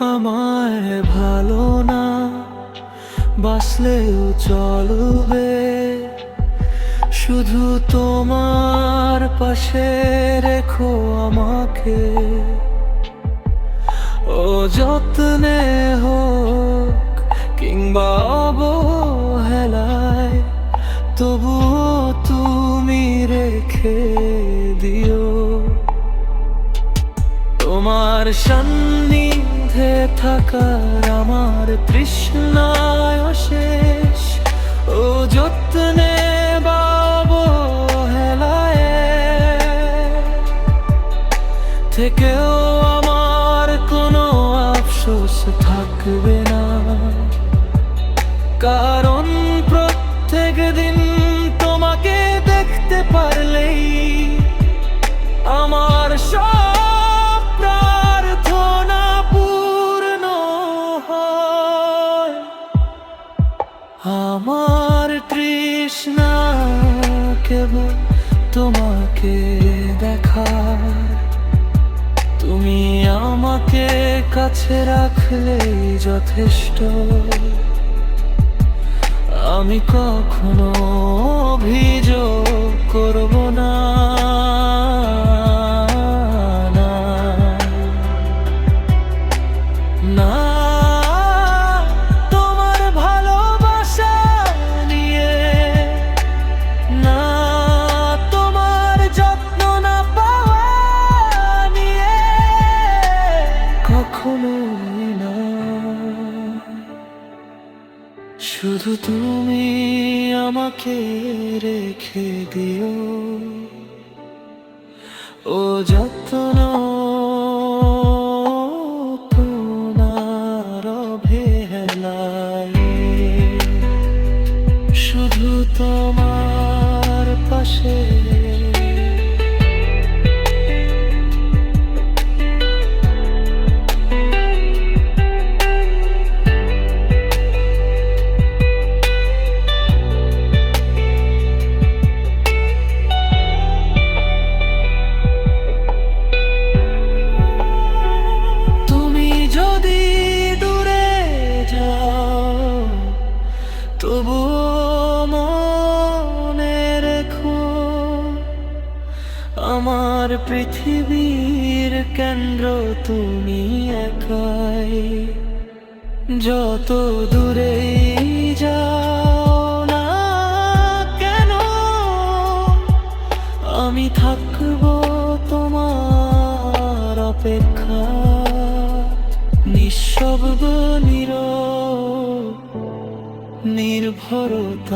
ভালো না, বাসলেও চলবে। শুধু তোমার পাশে রেখো আমাকে। ও যত্নে হোক কিংবা অবহেলায়, তবুও তুমি রেখে দিও। তোমার সান্নিধ্যে থাকার আমার তৃষ্ণায় শেষ ও যত্নে থেকেও আমার কোনো আফসোস থাকবে না। কারণ প্রত্যেক দিন তোমাকে দেখতে পারলেই আমার সব আমার তৃষ্ণা কেবল তোমাকে দেখা তুমি আমাকে কাছে রাখলে যথেষ্ট। আমি কখনো অভিযোগ করব না না, শুধু তুমি আমাকে রেখে দিও। ও যত্ন তোমার শুধু তোমার পাশে তবু মনে রেখো আমার পৃথিবীর কেন্দ্র তুমি একাই। যত দূরে নির্ভরতায়।